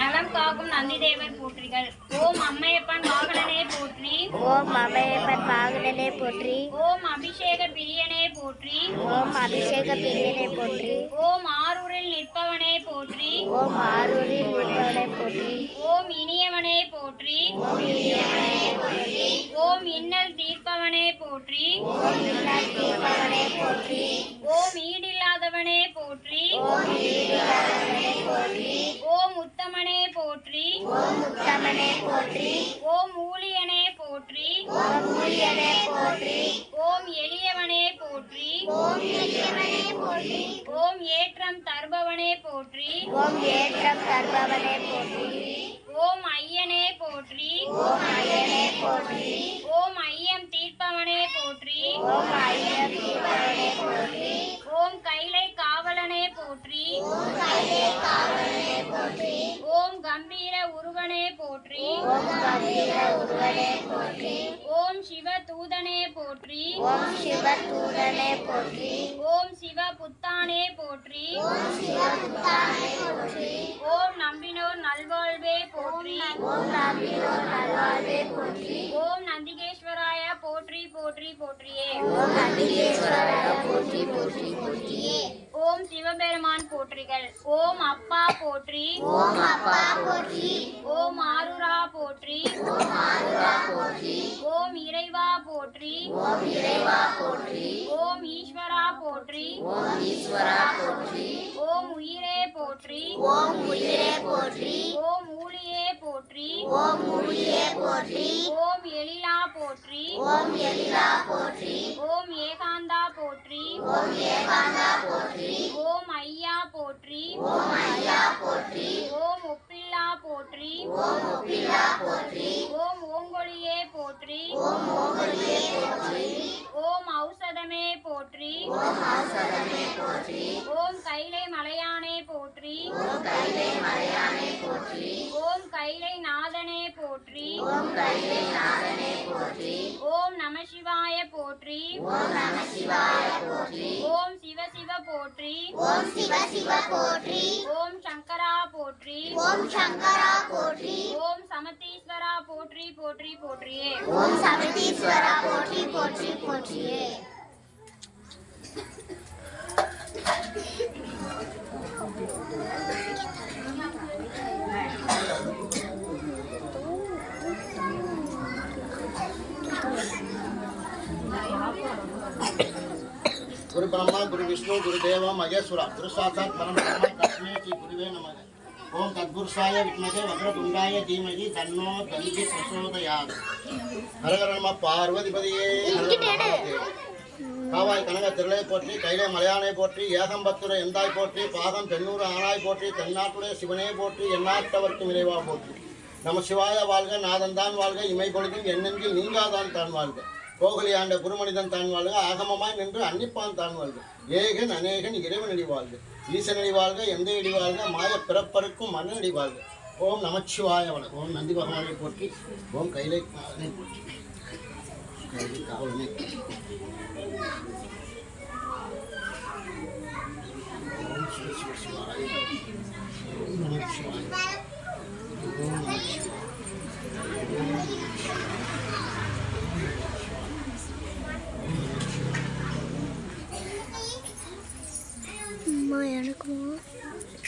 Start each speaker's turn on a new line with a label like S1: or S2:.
S1: நலம் காக்கும் நந்திதேவர் போற்றிகள் ஓம் அம்மையப்பன் வாகனனே போற்றி
S2: ஓம் அபயப்பன் வாகனனே போற்றி
S1: ஓம் அபிஷேக பிரியனே போற்றி
S2: ஓம் அபிஷேக பிரியனை போற்றி
S1: ஓம் ஆரூரில் நிற்பவனே போற்றி
S2: ஓம் ஆரூரில் நிற்பவனை போற்றி
S1: ஓம் இனியவனே போற்றி ஓம் இன்னல் தீர்ப்பவனே போற்றி
S2: ஓம் இல்லம் தீர்ப்பவனை போற்றி
S1: ஓம் ஈடில்லாதவனே போற்றி
S2: ஓம் ஈடில்லாதவனை போற்றி
S1: ஓம் உத்தமனே போற்றி
S2: ஓம் உத்தமனை போற்றி
S1: ஓம் ஊழியனே போற்றி
S2: ஓம் ஊழியனை போற்றி
S1: ஓம் எளியவனே போற்றி
S2: ஓம் எளியவனை போற்றி
S1: ஓம் ஏற்றம் தருபவனே போற்றி
S2: ஓம் ஏற்றம் தருபவனை போற்றி
S1: ஓம் ஐயனே போற்றி
S2: ஓம் ஐயனை போற்றி
S1: ஓம் ஐயம் தீர்ப்பவனே போற்றி
S2: ஓம் போற்றி.
S1: ஓம் கம்பீர உருவனை போற்றி.
S2: ஓம்
S1: சிவ தூதனே போற்றி.
S2: ஓம் சிவதூதனை போற்றி.
S1: ஓம் சிவ புத்தானே போற்றி.
S2: ஓம் சிவபுத்தானை போற்றி.
S1: ஓம் நம்பினோர் நல்வாழ்வே போற்றி.
S2: ஓம் நம்பினோர் நல்வாழ்வே போற்றி.
S1: ஓம் நந்திகேஸ்வராய போற்றி போற்றி போற்றியே.
S2: ஓம் நந்திகேஸ்வராய போற்றி போற்றி போற்றியே.
S1: ஓம் சிவபெருமான் போற்றிகள். ஓம் அப்பா போற்றி.
S2: ஓம் அப்பா போற்றி.
S1: இறைவா போற்றி
S2: ஓம் இறைவா போற்றி
S1: ஓம் ஈஸ்வரா போற்றி
S2: ஓம் ஈஸ்வரா போற்றி
S1: ஓம் உயிரே போற்றி
S2: ஓம் உயிரே போற்றி
S1: ஓம் ஊழியே போற்றி
S2: ஓம் ஊழியே போற்றி
S1: ஓம் எழிலா போற்றி
S2: ஓம் எழிலா போற்றி
S1: ஓம் ஏகாந்தா போற்றி
S2: ஓம் ஏகாந்தா போற்றி
S1: ஓம் ஐயா போற்றி
S2: ஓம் ஐயா போற்றி
S1: ஓம் ஒப்பில்லா போற்றி
S2: ஓம் ஒப்பில்லா போற்றி
S1: ஓம் ஓங்கொழியே போற்றி
S2: ஓம் ஓங்கொழியே போற்றி
S1: ஓம் ஔஷதமே போற்றி.
S2: ஓம்
S1: கைலை மலையானே போற்றி.
S2: ஓம் கைலை
S1: நாதனே போற்றி.
S2: ஓம்
S1: நம சிவாய போற்றி.
S2: ஓம் நம போற்றி
S1: ஓம் சிவ சிவ போற்றி.
S2: ஓம் போற்றி
S1: ஓம் சங்கரா போற்றி.
S2: ஓம் சங்கரா போற்றி
S1: ஓம் சமத்தீஸ்வரா போற்றி போற்றி போற்றியே.
S2: ஓம் சமதீஸ்வரா போற்றி போற்றி போற்றியே
S3: குரு பிரம்மா குரு விஷ்ணு குரு தேவ மகேஸ்வரா. குரு சாட்சாத் பரம்பிரம்ம தஸ்மே ஸ்ரீ குருவே நமக. ஓம் தத்புருஷாய வித்மகே வக்ரதுண்டாய தீமகி தன்னோ தந்தி பிரசோதயாது. ஹரஹர நம பார்வதிபதியே காவாய் கனக திரளை போற்றி கைலை மலையானை போற்றி ஏகம்பத்துரை எந்தாய் போற்றி பாகம் தென்னூறு ஆனாய் போற்றி தென்னாட்டுடைய சிவனே போற்றி எந்நாட்டவர்க்கும் இறைவா போற்றி. நம சிவாய வாழ்க நாதன்தான் வாழ்க இமை பொழுதும் எண்ணெஞ்சில் நீங்காதான் தான் வாழ்க. கோகுலி ஆண்ட குருமனிதன் தான் வாழ்க ஆகமமாய் நின்று அன்னிப்பான் தான் வாழ்க. ஏகன் அநேகன் இறைவனடி வாழ்க. ஈசனடி வாழ்க எந்த இடி வாழ்க மாய பிறப்பருக்கும் மன்னனடி வாழ்க. ஓம் நமச்சிவாய வணக்கம். ஓம் நந்தி பகவானை போற்றி. ஓம் கைலை போற்றி. கைலை காவலனை ஓம் சிவ சிவ சிவாய நமச்சிவாய.